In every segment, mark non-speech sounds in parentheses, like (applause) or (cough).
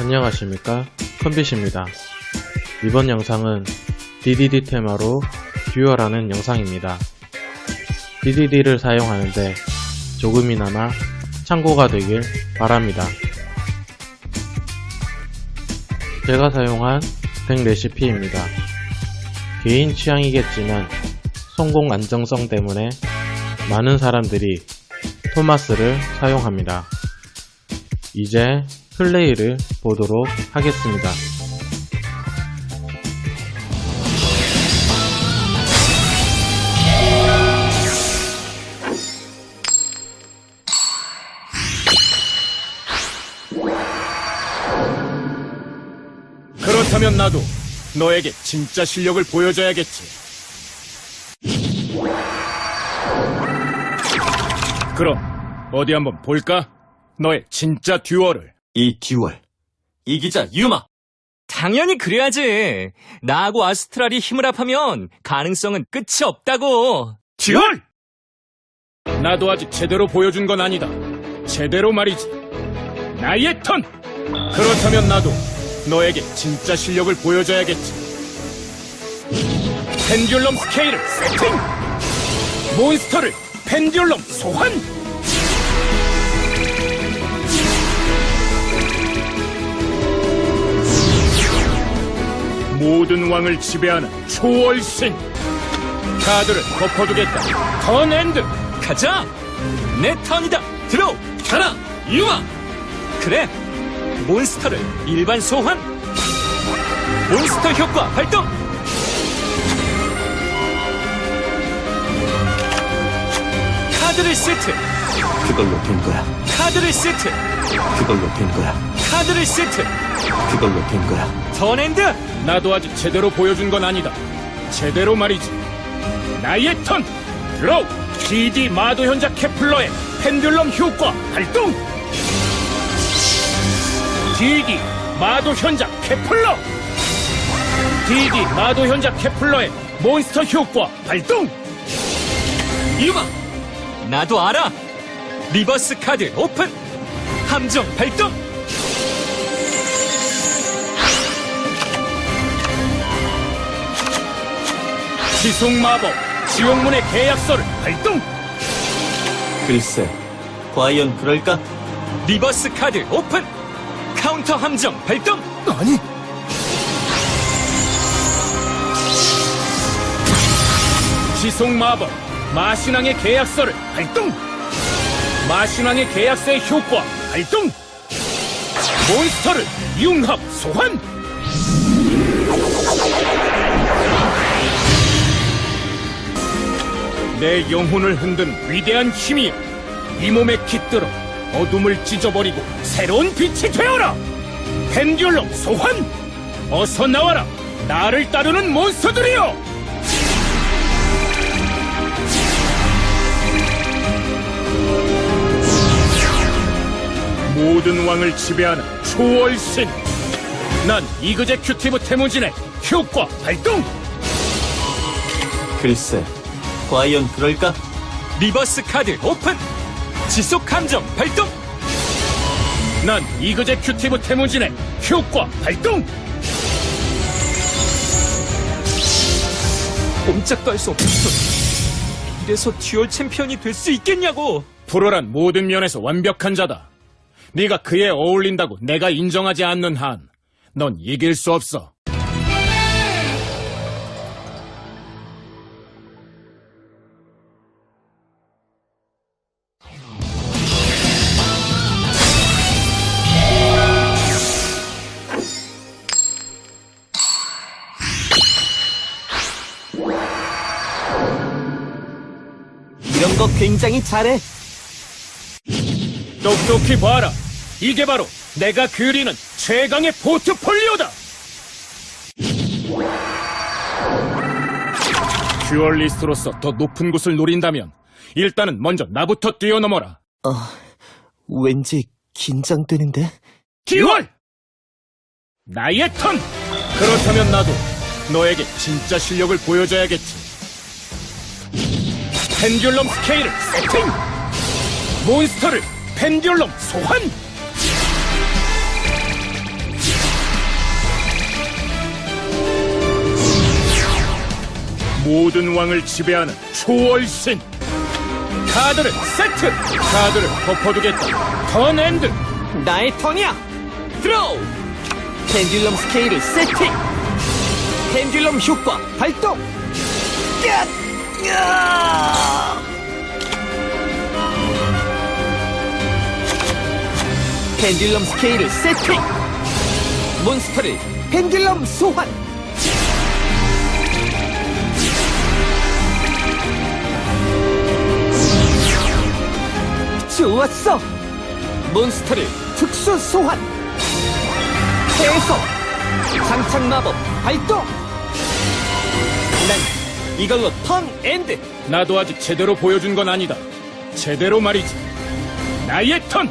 안녕하십니까? 컨빗입니다. 이번 영상은 DDD 테마로 듀얼하는 영상입니다. DDD를 사용하는데 조금이나마 참고가 되길 바랍니다. 제가 사용한 덱 레시피입니다. 개인 취향이겠지만 성공 안정성 때문에 많은 사람들이 토마스를 사용합니다 이제 플레이를 보도록 하겠습니다. 그렇다면 나도 너에게 진짜 실력을 보여줘야겠지. 그럼 어디 한번 볼까? 너의 진짜 듀얼을. 이 듀얼. 이기자 유마. 당연히 그래야지. 나하고 아스트랄이 힘을 합하면 가능성은 끝이 없다고. 듀얼! 나도 아직 제대로 보여준 건 아니다. 제대로 말이지. 나의 턴! 그렇다면 나도 너에게 진짜 실력을 보여줘야겠지. 펜듈럼 스케일을 세팅! 몬스터를 펜듈럼 소환! 모든 왕을 지배하는 초월신! 카드를 덮어두겠다. 턴 엔드! 가자! 내 턴이다! 들어! 가라 유마. 그래! 몬스터를 일반 소환! 몬스터 효과 발동! 카드를 세트! 그걸로 된 거야. 카드를 세트! 그걸로 된 거야. 카드를 세트! 그걸로 된 거야. 턴엔드! 나도 아직 제대로 보여준 건 아니다. 제대로 말이지. 나의 턴! 드로우! DD 마도 현자 케플러의 펜듈럼 효과 발동! DD 마도 현자 케플러! DD 마도 현자 케플러의 몬스터 효과 발동! 유마. 나도 알아! 리버스 카드 오픈! 함정 발동! 지속 마법 지옥문의 계약서를 발동! 글쎄. 과연 그럴까? 리버스 카드 오픈! 카운터 함정 발동! 아니! 지속 마법 마신왕의 계약서를 발동! 마신왕의 계약서의 효과 발동! 몬스터를 융합 소환! 내 영혼을 흔든 위대한 힘이 이 몸에 깃들어 어둠을 찢어버리고 새로운 빛이 되어라! 펜듈럼 소환! 어서 나와라! 나를 따르는 몬스터들이여! 모든 왕을 지배하는 초월신! 난 이그제큐티브 태무진의 효과 발동! 글쎄. 과연 그럴까? 리버스 카드 오픈! 지속 함정 발동! 난 이그제 큐티브 태무진의 효과 발동! 꼼짝도 할 수 없었어. 이래서 듀얼 챔피언이 될 수 있겠냐고! 프로란 모든 면에서 완벽한 자다. 네가 그에 어울린다고 내가 인정하지 않는 한, 넌 이길 수 없어. 이런 거 굉장히 잘해. 똑똑히 봐라. 이게 바로 내가 그리는 최강의 포트폴리오다. 듀얼리스트로서 더 높은 곳을 노린다면 일단은 먼저 나부터 뛰어넘어라. 왠지 긴장되는데. 듀얼! 나의 턴! 그렇다면 나도 너에게 진짜 실력을 보여줘야겠지. 펜듈럼 스케일을 세팅! 몬스터를 펜듈럼 소환! 모든 왕을 지배하는 초월신! 카드를 세트! 카드를 덮어두겠다. 턴 엔드! 나의 턴이야! 드로우! 펜듈럼 스케일을 세팅! 펜듈럼 효과 발동! 끝! 야! 펜듈럼 스케일을 세팅! 몬스터를 펜듈럼 소환! 좋았어! 몬스터를 특수 소환! 해석! 장착 마법 발동! 난 이걸로 턴 엔드! 나도 아직 제대로 보여준 건 아니다. 제대로 말이지. 나의 턴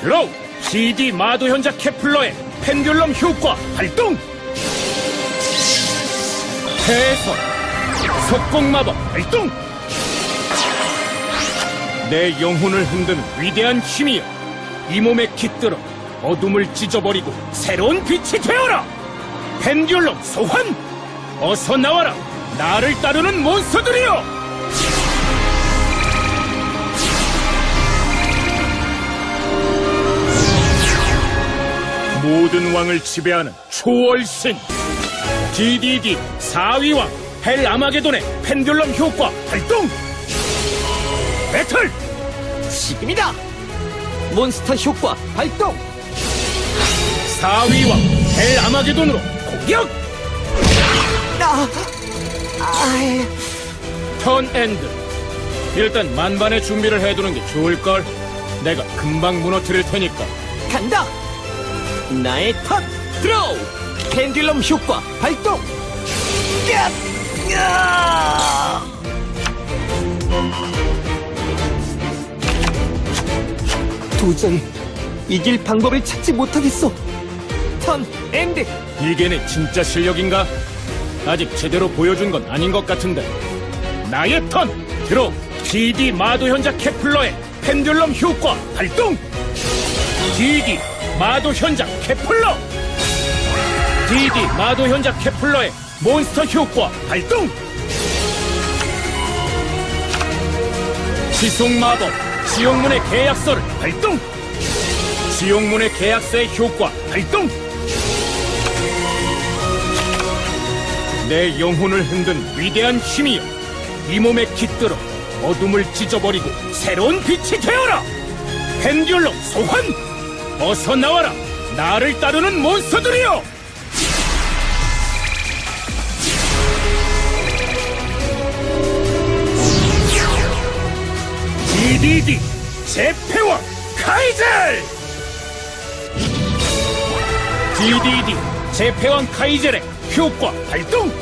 드로우 CD 마도 현자 케플러의 펜듈럼 효과 발동! 해석 속공 마법 발동! 내 영혼을 흔드는 위대한 힘이여. 이 몸에 깃들어 어둠을 찢어버리고 새로운 빛이 되어라! 펜듈럼 소환! 어서 나와라 나를 따르는 몬스터들이여 모든 왕을 지배하는 초월신 DDD 4위왕 헬 아마게돈의 펜듈럼 효과 발동 배틀 지금이다! 몬스터 효과 발동! 4위왕 헬 아마게돈으로 공격 아! 턴 엔드 일단 만반의 준비를 해두는 게 좋을걸 내가 금방 무너뜨릴 테니까 간다! 나의 턴! 드로우! 펜듈럼 효과 발동! 야! 야! 도저히 이길 방법을 찾지 못하겠어! 턴 엔드! 이게 내 진짜 실력인가? 아직 제대로 보여준 건 아닌 것 같은데. 나의 턴! 들어! DD 마도 현자 케플러의 펜듈럼 효과 발동! DD 마도 현자 케플러! DD 마도 현자 케플러의 몬스터 효과 발동! 지속 마법 지옥문의 계약서를 발동! 지옥문의 계약서의 효과 발동! 내 영혼을 흔든 위대한 힘이여 이 몸에 깃들어 어둠을 찢어버리고 새로운 빛이 되어라. 펜듈럼 소환! 어서 나와라. 나를 따르는 몬스터들이여! DDD 제패왕 카이젤! DDD 제패왕 카이젤의 효과 발동!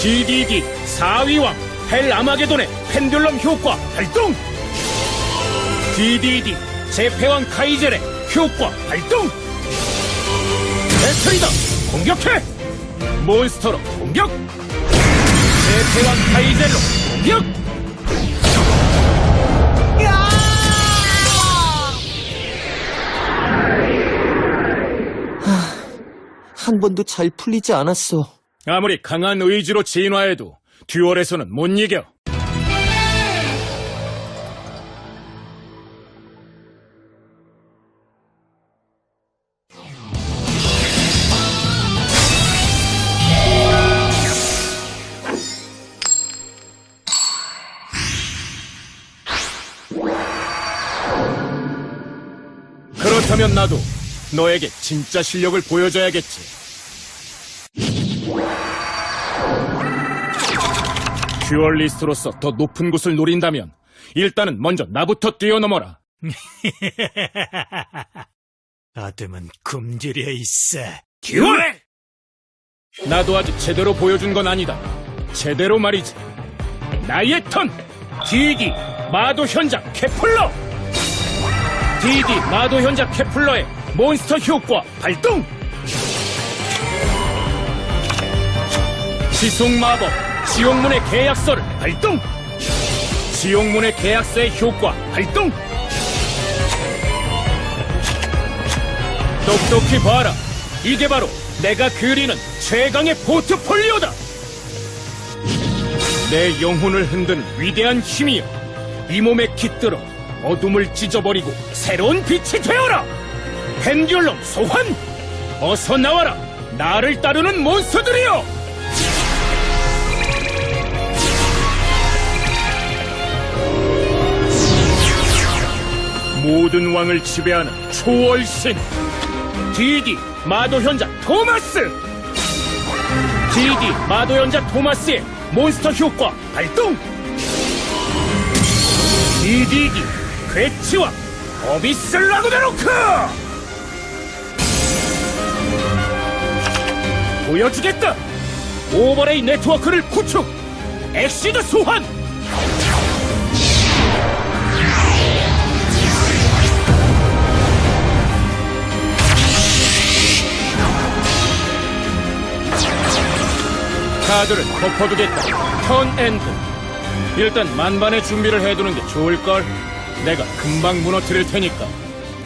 DDD 4위왕 헬 아마게돈의 펜듈럼 효과 발동! DDD 제패왕 카이젤의 효과 발동! 배틀이다 공격해! 몬스터로 공격! 제패왕 카이젤로 공격 한 번도 잘 풀리지 않았어. 아무리 강한 의지로 진화해도 듀얼에서는 못 이겨. 그렇다면 나도 너에게 진짜 실력을 보여줘야겠지. 듀얼리스트로서 더 높은 곳을 노린다면 일단은 먼저 나부터 뛰어넘어라. (laughs) 어둠은 굶주려 있어. 듀얼! 나도 아직 제대로 보여준 건 아니다. 제대로 말이지. 나의 턴! DD 마도 현자 케플러! DD 마도 현자 케플러의 몬스터 효과 발동! 지속 마법 지옥문의 계약서를 발동! 지옥문의 계약서의 효과 발동! 똑똑히 봐라. 이게 바로 내가 그리는 최강의 포트폴리오다. 내 영혼을 흔든 위대한 힘이여 이 몸에 깃들어 어둠을 찢어버리고 새로운 빛이 되어라 펜듈럼 소환! 어서 나와라! 나를 따르는 몬스터들이여! 모든 왕을 지배하는 초월신! 디디 마도현자 토마스! 디디 마도현자 토마스의 몬스터 효과 발동! 디디디 괴치와 어비스 라그나로크 보여주겠다 오버레이 네트워크를 구축 엑시드 소환 카드를 덮어두겠다. 턴 엔드. 일단 만반의 준비를 해두는 게 좋을걸. 내가 금방 무너뜨릴 테니까.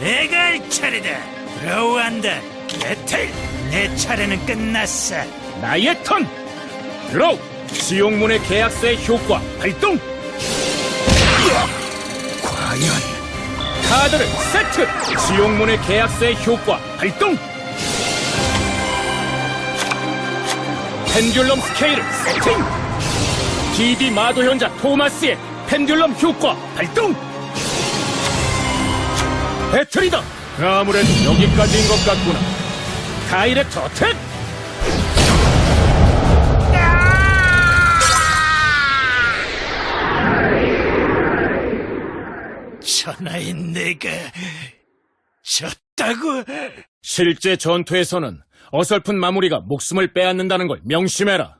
내가 할 차례다. 들어간다. 배틀. 내 차례는 끝났어. 나의 턴. 드로우. 지옥문의 계약서의 효과 발동. 과연. 카드를 세트. 지옥문의 계약서의 효과 발동. 펜듈럼 스케일을 세팅! DD 마도 현자 토마스의 펜듈럼 효과 발동! 배틀이다! 아무래도 여기까지인 것 같구나. 다이렉트 어택! 천하인 내가 졌다고. 실제 전투에서는 어설픈 마무리가 목숨을 빼앗는다는 걸 명심해라.